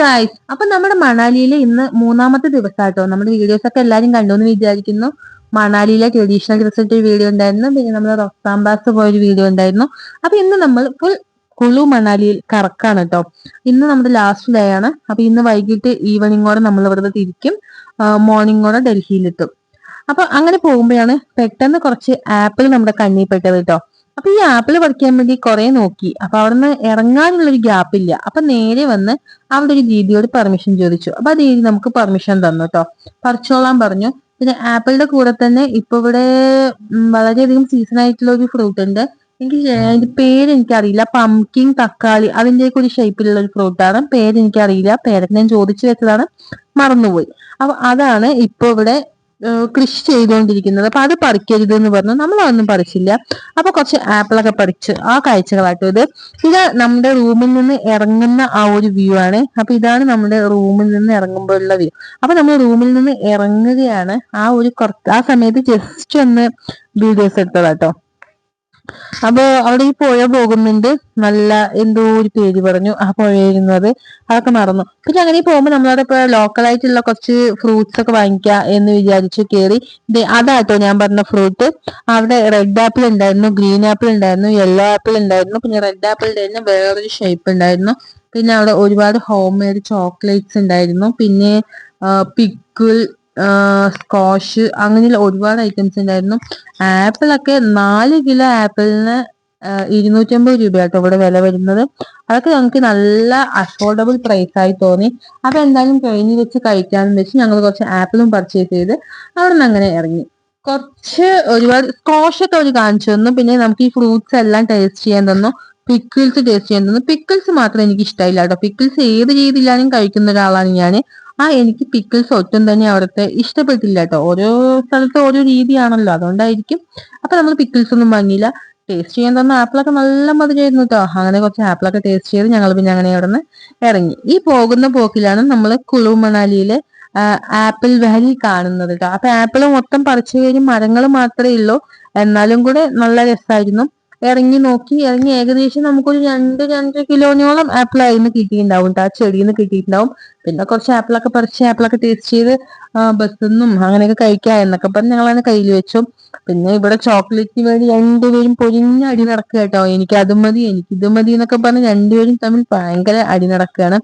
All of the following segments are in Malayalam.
ഗായ്സ് അപ്പൊ നമ്മുടെ മണാലിയിൽ ഇന്ന് മൂന്നാമത്തെ ദിവസമാട്ടോ നമ്മുടെ വീഡിയോസ് ഒക്കെ എല്ലാരും കണ്ടു എന്ന് വിചാരിക്കുന്നു. മണാലിയിലെ ട്രഡീഷണൽ ഡ്രസ് ഒരു വീഡിയോ ഉണ്ടായിരുന്നു. പിന്നെ നമ്മൾ റൊക്താംബാസ് പോയൊരു വീഡിയോ ഉണ്ടായിരുന്നു. അപ്പൊ ഇന്ന് നമ്മൾ ഫുൾ കുളു മണാലിയിൽ കറക്കാണ് കേട്ടോ ഇന്ന് നമ്മുടെ ലാസ്റ്റ് ഡേ ആണ്. അപ്പൊ ഇന്ന് വൈകിട്ട് ഈവനിങ്ങോടെ നമ്മൾ ഇവിടുന്ന് തിരിക്കും. മോർണിംഗോടെ ഡൽഹിയിലെത്തും. അപ്പൊ അങ്ങനെ പോകുമ്പോഴാണ് പെട്ടെന്ന് കുറച്ച് ആപ്പിൾ നമ്മുടെ കണ്ണിൽ പെട്ടത് കേട്ടോ അപ്പൊ ഈ ആപ്പിൾ പറിക്കാൻ വേണ്ടി കുറെ നോക്കി. അപ്പൊ അവിടുന്ന് ഇറങ്ങാനുള്ള ഒരു ഗ്യാപ്പ് ഇല്ല. അപ്പൊ നേരെ വന്ന് അവിടെ ഒരു ദീദിയോട് പെർമിഷൻ ചോദിച്ചു. അപ്പൊ ആ ദീദി നമുക്ക് പെർമിഷൻ തന്നു കേട്ടോ പറിച്ചോളാൻ പറഞ്ഞു. പിന്നെ ആപ്പിളിന്റെ കൂടെ തന്നെ ഇപ്പൊ ഇവിടെ വളരെയധികം സീസൺ ആയിട്ടുള്ള ഒരു ഫ്രൂട്ട് ഉണ്ട്. എനിക്ക് അതിന്റെ പേര് എനിക്കറിയില്ല. പംകിൻ തക്കാളി അതിന്റെയൊക്കെ ഒരു ഷേപ്പിലുള്ള ഒരു ഫ്രൂട്ടാണ് പേര് എനിക്കറിയില്ല. പേരൊക്കെ ഞാൻ ചോദിച്ചു വെച്ചതാണ്. മറന്നുപോയി. അപ്പൊ അതാണ് ഇപ്പൊ ഇവിടെ കൃഷി ചെയ്തുകൊണ്ടിരിക്കുന്നത് അപ്പൊ അത് പറിക്കരുത് എന്ന് പറഞ്ഞു. നമ്മൾ അതൊന്നും പറിച്ചില്ല. അപ്പൊ കുറച്ച് ആപ്പിളൊക്കെ പറിച്ച് ആ കാഴ്ചകളാട്ടോ ഇത്. ഇത് നമ്മുടെ റൂമിൽ നിന്ന് ഇറങ്ങുന്ന ആ ഒരു വ്യൂ ആണ്. അപ്പൊ ഇതാണ് നമ്മുടെ റൂമിൽ നിന്ന് ഇറങ്ങുമ്പോഴുള്ള വ്യൂ അപ്പൊ നമ്മൾ റൂമിൽ നിന്ന് ഇറങ്ങുകയാണ് ആ ഒരു കുറച്ച് ആ സമയത്ത് ജസ്റ്റ് ഒന്ന് വീഡിയോസ് എടുത്തതാട്ടോ. അപ്പൊ അവിടെ ഈ പുഴ പോകുന്നുണ്ട്. നല്ല എന്തോ ഒരു പേര് പറഞ്ഞു ആ പുഴയിരുന്നത് അതൊക്കെ മറന്നു. പിന്നെ അങ്ങനെ പോകുമ്പോൾ നമ്മളവിടെ ഇപ്പൊ ലോക്കലായിട്ടുള്ള കുറച്ച് ഫ്രൂട്ട്സ് ഒക്കെ വാങ്ങിക്കാം എന്ന് വിചാരിച്ചു കയറി അതാട്ടോ ഞാൻ പറഞ്ഞ ഫ്രൂട്ട് അവിടെ റെഡ് ആപ്പിൾ ഉണ്ടായിരുന്നു ഗ്രീൻ ആപ്പിൾ ഉണ്ടായിരുന്നു യെല്ലോ ആപ്പിൾ ഉണ്ടായിരുന്നു പിന്നെ റെഡ് ആപ്പിൾ തന്നെ വേറൊരു ഷേപ്പ് ഉണ്ടായിരുന്നു. പിന്നെ അവിടെ ഒരുപാട് ഹോം മെയ്ഡ് ചോക്ലേറ്റ്സ് ഉണ്ടായിരുന്നു. പിന്നെ പിക്കിൾ സ്കോഷ് അങ്ങനെയുള്ള ഒരുപാട് ഐറ്റംസ് ഉണ്ടായിരുന്നു. ആപ്പിൾ ഒക്കെ നാല് കിലോ ആപ്പിളിന് ഇരുന്നൂറ്റമ്പത് രൂപയാട്ടോ ഇവിടെ വില വരുന്നത്. അതൊക്കെ ഞങ്ങൾക്ക് നല്ല അഫോർഡബിൾ പ്രൈസ് ആയി തോന്നി. അപ്പൊ എന്തായാലും കഴിഞ്ഞ് വെച്ച് കഴിക്കാമെന്ന് വെച്ച് ഞങ്ങൾ കുറച്ച് ആപ്പിളും പർച്ചേസ് ചെയ്ത് അവിടെ നിന്ന് അങ്ങനെ ഇറങ്ങി. കുറച്ച് ഒരുപാട് സ്കോഷ് ഒക്കെ അവർ കാണിച്ചു തന്നു. പിന്നെ നമുക്ക് ഈ ഫ്രൂട്ട്സ് എല്ലാം ടേസ്റ്റ് ചെയ്യാൻ തന്നു. പിക്കിൾസ് ടേസ്റ്റ് ചെയ്യാൻ തന്നു. പിക്കിൾസ് മാത്രം എനിക്ക് ഇഷ്ടമായില്ല കേട്ടോ പിക്കിൾസ് ഏത് രീതിയിലാണെങ്കിലും കഴിക്കുന്ന ഒരാളാണ് ഞാൻ ആ എനിക്ക് പിക്കിൾസ് ഒട്ടും തന്നെ അവിടുത്തെ ഇഷ്ടപ്പെട്ടില്ല കേട്ടോ ഓരോ സ്ഥലത്ത് ഓരോ രീതിയാണല്ലോ. അതുകൊണ്ടായിരിക്കും അപ്പൊ നമ്മൾ പിക്കിൾസ് ഒന്നും വാങ്ങിയില്ല. ടേസ്റ്റ് ചെയ്യാൻ തന്ന ആപ്പിളൊക്കെ നല്ല മധുരമായിരുന്നു കേട്ടോ അങ്ങനെ കുറച്ച് ആപ്പിളൊക്കെ ടേസ്റ്റ് ചെയ്ത് ഞങ്ങൾ പിന്നെ അങ്ങനെ അവിടെ നിന്ന് ഇറങ്ങി. ഈ പോകുന്ന പോക്കിലാണ് നമ്മൾ കുളു മണാലിയിലെ ആപ്പിൾ വാലി കാണുന്നത് കേട്ടോ അപ്പൊ ആപ്പിൾ മൊത്തം പറിച്ചു കഴിഞ്ഞ് മരങ്ങൾ മാത്രമേ ഉള്ളൂ. എന്നാലും കൂടെ നല്ല രസമായിരുന്നു ഇറങ്ങി നോക്കി ഇറങ്ങി ഏകദേശം നമുക്കൊരു രണ്ട് രണ്ട് കിലോനോളം ആപ്പിൾ ആയിരുന്നു കിട്ടിയിട്ടുണ്ടാവും ആ ചെടിയിൽ നിന്ന് കിട്ടിയിട്ടുണ്ടാവും. പിന്നെ കുറച്ച് ആപ്പിളൊക്കെ പറിച്ച് ആപ്പിളൊക്കെ ടേസ്റ്റ് ചെയ്ത് ബസ്സിൽ അങ്ങനെയൊക്കെ കഴിക്കാം എന്നൊക്കെ പറഞ്ഞ് ഞങ്ങൾ അതിനെ കയ്യിൽ വെച്ചു. പിന്നെ ഇവിടെ ചോക്ലേറ്റിന് വേണ്ടി രണ്ടുപേരും പൊരിഞ്ഞ അടി നടക്കുക കേട്ടോ. എനിക്ക് അത് മതി എനിക്ക് ഇത് മതി എന്നൊക്കെ പറഞ്ഞ് രണ്ടുപേരും തമ്മിൽ ഭയങ്കര അടി നടക്കുകയാണ്.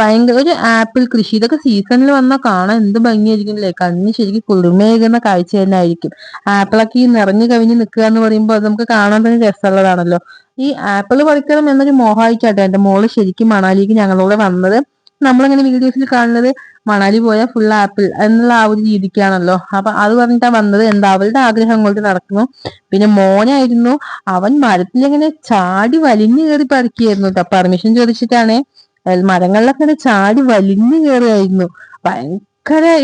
ഭയങ്കര ഒരു ആപ്പിൾ കൃഷി. ഇതൊക്കെ സീസണിൽ വന്നാൽ കാണാൻ എന്ത് ഭംഗിയായിരിക്കും അല്ലേ കണ്ണിന് ശരിക്കും കുളിമേകുന്ന കാഴ്ച തന്നെ ആയിരിക്കും. ആപ്പിളൊക്കെ ഈ നിറഞ്ഞു കവിഞ്ഞ് നിൽക്കുക എന്ന് പറയുമ്പോൾ അത് നമുക്ക് കാണാൻ തന്നെ രസമുള്ളതാണല്ലോ. ഈ ആപ്പിൾ പറിക്കണം എന്നൊരു മോഹമായിട്ടാട്ടോ എന്റെ മോൾ ശരിക്കും മണാലിക്ക് ഞങ്ങളോട് വന്നത്. നമ്മളിങ്ങനെ വീഡിയോസിൽ കാണുന്നത്? മണാലി പോയ ഫുൾ ആപ്പിൾ എന്നുള്ള ആ ഒരു രീതിക്കാണല്ലോ. അപ്പൊ അത് പറഞ്ഞിട്ടാ വന്നത്. എന്താ അവളുടെ ആഗ്രഹം കൊണ്ട് നടക്കുന്നു. പിന്നെ മോനായിരുന്നു. അവൻ മരത്തിലിങ്ങനെ ചാടി വലിഞ്ഞു കയറി പറിക്കുകയായിരുന്നു കേട്ടോ പെർമിഷൻ ചോദിച്ചിട്ടാണ്. മരങ്ങളിലൊക്കെ ചാടി വലിഞ്ഞു കയറിയായിരുന്നു ഭയങ്കര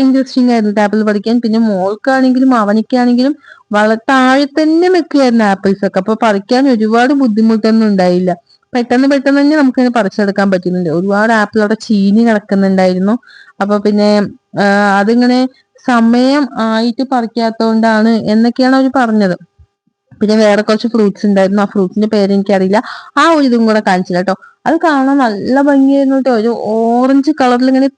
ഇൻട്രസ്റ്റിംഗ് ആയിരുന്നു ആപ്പിൾ പറിക്കാൻ പിന്നെ മോൾക്കാണെങ്കിലും അവനിക്കാണെങ്കിലും വളരെ താഴെ തന്നെ വെക്കുകയായിരുന്നു ആപ്പിൾസ് ഒക്കെ. അപ്പൊ പറിക്കാൻ ഒരുപാട് ബുദ്ധിമുട്ടൊന്നും ഉണ്ടായില്ല. പെട്ടെന്ന് പെട്ടെന്ന് തന്നെ നമുക്ക് പറിച്ചെടുക്കാൻ പറ്റുന്നുണ്ട്. ഒരുപാട് ആപ്പിൾ അവിടെ ചീനി കിടക്കുന്നുണ്ടായിരുന്നു. അപ്പൊ പിന്നെ അതിങ്ങനെ സമയം ആയിട്ട് പറിക്കാത്തോണ്ടാണ് എന്നൊക്കെയാണ് അവർ പറഞ്ഞത്. പിന്നെ വേറെ കുറച്ച് ഫ്രൂട്ട്സ് ഉണ്ടായിരുന്നു. ആ ഫ്രൂട്ട്സിന്റെ പേര് എനിക്കറിയില്ല. ആ ഒരു ഇതും കൂടെ കാണിച്ചില്ല കേട്ടോ. അത് കാണാൻ നല്ല ഭംഗിയായിരുന്നു കേട്ടോ. ഒരു ഓറഞ്ച് കളറിൽ ഇങ്ങനെ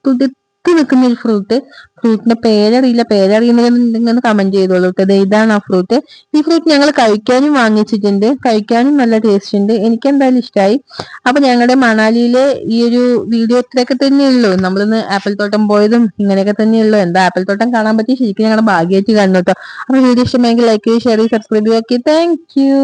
തുടുത്തി നിൽക്കുന്ന ഒരു ഫ്രൂട്ട് ഫ്രൂട്ടിന്റെ പേരറിയില്ല. പേരറിയുന്നതെന്ന് കമന്റ് ചെയ്തോളൂ കേട്ടോ. ഇതാണ് ആ ഫ്രൂട്ട് ഈ ഫ്രൂട്ട് ഞങ്ങൾ കഴിക്കാനും വാങ്ങിച്ചിട്ടുണ്ട്. കഴിക്കാനും നല്ല ടേസ്റ്റ് ഉണ്ട്. എനിക്ക് എന്തായാലും ഇഷ്ടമായി അപ്പൊ ഞങ്ങളുടെ മണാലിയിലെ ഈ ഒരു വീഡിയോ ഇത്രയൊക്കെ തന്നെയുള്ളൂ നമ്മളിന്ന് ആപ്പിൾ തോട്ടം പോയതും ഇങ്ങനെയൊക്കെ തന്നെയുള്ളൂ എന്താ ആപ്പിൾ തോട്ടം കാണാൻ പറ്റി ശരിക്കും ഞങ്ങളുടെ ഭാഗ്യമായിട്ട് കാണുന്നു കേട്ടോ. അപ്പൊ വീഡിയോ ഇഷ്ടമെങ്കിൽ ലൈക്ക് ഷെയർ സബ്സ്ക്രൈബ് ചെയ്യുക താങ്ക് യു